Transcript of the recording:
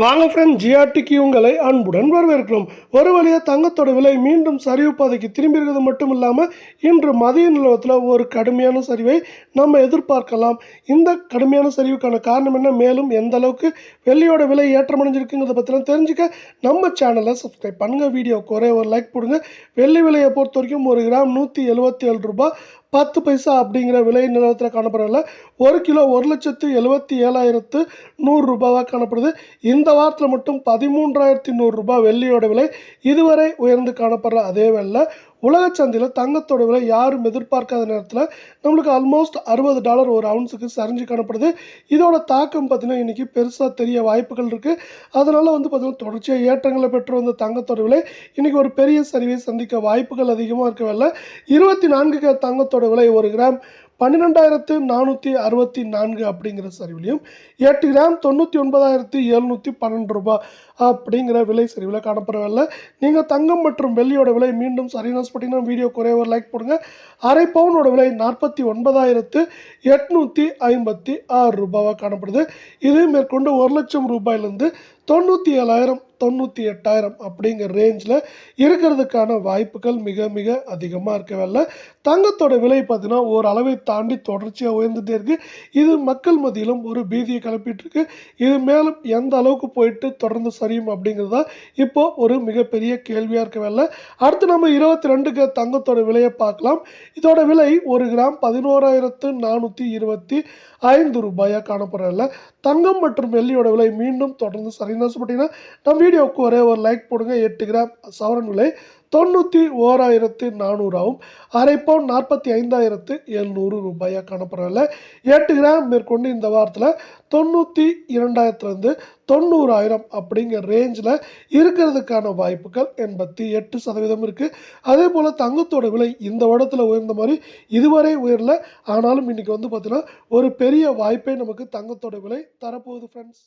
வாங்க ஃப்ரெண்ட் ஜிஆர்டிக்கு உங்களை அன்புடன் வரவேற்கிறோம். ஒரு வழியாக தங்கத்தோட விலை மீண்டும் சரிவு பாதைக்கு திரும்பி இருக்கிறது மட்டும் இல்லாமல் இன்று மதிய நிலவரத்தில் ஒரு கடுமையான சரிவை நம்ம எதிர்பார்க்கலாம். இந்த கடுமையான சரிவுக்கான காரணம் என்ன? மேலும் எந்த அளவுக்கு வெள்ளியோட விலை ஏற்றமடைஞ்சிருக்குங்கிறத பற்றிலாம் தெரிஞ்சுக்க நம்ம சேனலை சப்ஸ்கிரைப் பண்ணுங்கள் வீடியோக்கு ஒரே ஒரு லைக் போடுங்க. வெள்ளி விலையை பொறுத்த வரைக்கும் ஒரு கிராம் நூற்றி எழுபத்தி ஏழு ரூபாய் பத்து பைசா அப்படிங்கிற விலை நிலவரத்தில் காணப்படவில்லை ஒரு கிலோ ஒரு லட்சத்து எழுபத்தி ஏழாயிரத்து நூறு ரூபாவாக காணப்படுது. இந்த வாரத்தில் மட்டும் பதிமூன்றாயிரத்தி நூறுரூபா வெள்ளியோட விலை இதுவரை உயர்ந்து காணப்படுற அதே வேளையில் உலக சந்தையில் தங்கத்தோட விலை யாரும் எதிர்பார்க்காத நேரத்தில் நம்மளுக்கு ஆல்மோஸ்ட் அறுபது டாலர் ஒரு அவுன்ஸுக்கு சரிஞ்சு காணப்படுது. இதோட தாக்கம் பார்த்திங்கன்னா இன்றைக்கி பெருசாக தெரிய வாய்ப்புகள் இருக்குது அதனால் வந்து பார்த்திங்கன்னா தொடர்ச்சியாக ஏற்றங்களை பெற்று வந்த தங்கத்தோட விலை இன்றைக்கி ஒரு பெரிய சரிவை சந்திக்க வாய்ப்புகள் அதிகமாக இருக்கவில்லை இருபத்தி நான்கு கே தங்கத்தோட விலை ஒரு கிராம் பன்னிரெண்டாயிரத்து நானூற்றி அறுபத்தி நான்கு அப்படிங்கிற சரிவிலையும் எட்டு கிராம் தொண்ணூற்றி ஒன்பதாயிரத்தி எழுநூற்றி பன்னெண்டு ரூபாய் அப்படிங்கிற விலை சரிவில் காணப்படவில்லை. நீங்கள் தங்கம் மற்றும் வெள்ளியோட விலை மீண்டும் சரியான போட்டிங்கன்னா வீடியோ குறைய ஒரு லைக் போடுங்க. அரை பவுனோட விலை நாற்பத்தி ஒன்பதாயிரத்து எட்நூற்றி ஐம்பத்தி ஆறு ரூபாவாக காணப்படுது. இது மேற்கொண்டு ஒரு லட்சம் ரூபாயிலேருந்து தொண்ணூற்றி ஏழாயிரம் தொண்ணூற்றி எட்டாயிரம் அப்படிங்கிற ரேஞ்சில் இருக்கிறதுக்கான வாய்ப்புகள் மிக மிக அதிகமாக இருக்கவில்லை தங்கத்தோட விலை பார்த்தீங்கன்னா ஒரு அளவை தாண்டி தொடர்ச்சியாக உயர்ந்துட்டே இருக்குது இது மக்கள் மத்தியிலும் ஒரு பீதியை கிளப்பிட்டுருக்கு இது மேலும் எந்த அளவுக்கு போயிட்டு தொடர்ந்து சரியும் அப்படிங்கிறது தான் இப்போது ஒரு மிகப்பெரிய கேள்வியாக இருக்கவில்லை அடுத்து நம்ம இருபத்தி ரெண்டுக்கு தங்கத்தோட விலையை பார்க்கலாம். இதோட விலை ஒரு கிராம் பதினோராயிரத்து நானூற்றி இருபத்தி ஐந்து ரூபாயாக காணப்படுறதில்ல தங்கம் மற்றும் வெள்ளியோட விலை மீண்டும் தொடர்ந்து சரின்னு ஆசைப்பட்டீங்கன்னா நம்ம வீடியோவுக்கு ஒரே ஒரு லைக் போடுங்க. எட்டு கிராம் சவரன் விலை தொண்ணூற்றி ஓராயிரத்து நானூறாகவும் அரை பவுன் நாற்பத்தி ஐந்தாயிரத்து எழுநூறு ரூபாயாக காணப்படுறதில்ல எட்டு கிராம் மேற்கொண்டு இந்த வாரத்தில் தொண்ணூற்றி இரண்டாயிரத்துலேருந்து தொண்ணூறாயிரம் அப்படிங்கிற ரேஞ்சில் இருக்கிறதுக்கான வாய்ப்புகள் எண்பத்தி எட்டு சதவீதம் இருக்குது அதே போல் தங்கத்தோட விலை இந்த வருடத்தில் உயர்ந்த மாதிரி இதுவரை உயரல. ஆனாலும் இன்றைக்கி வந்து பார்த்திங்கன்னா ஒரு பெரிய வாய்ப்பை நமக்கு தங்கத்தோட விலை தரப்போகுது ஃப்ரெண்ட்ஸ்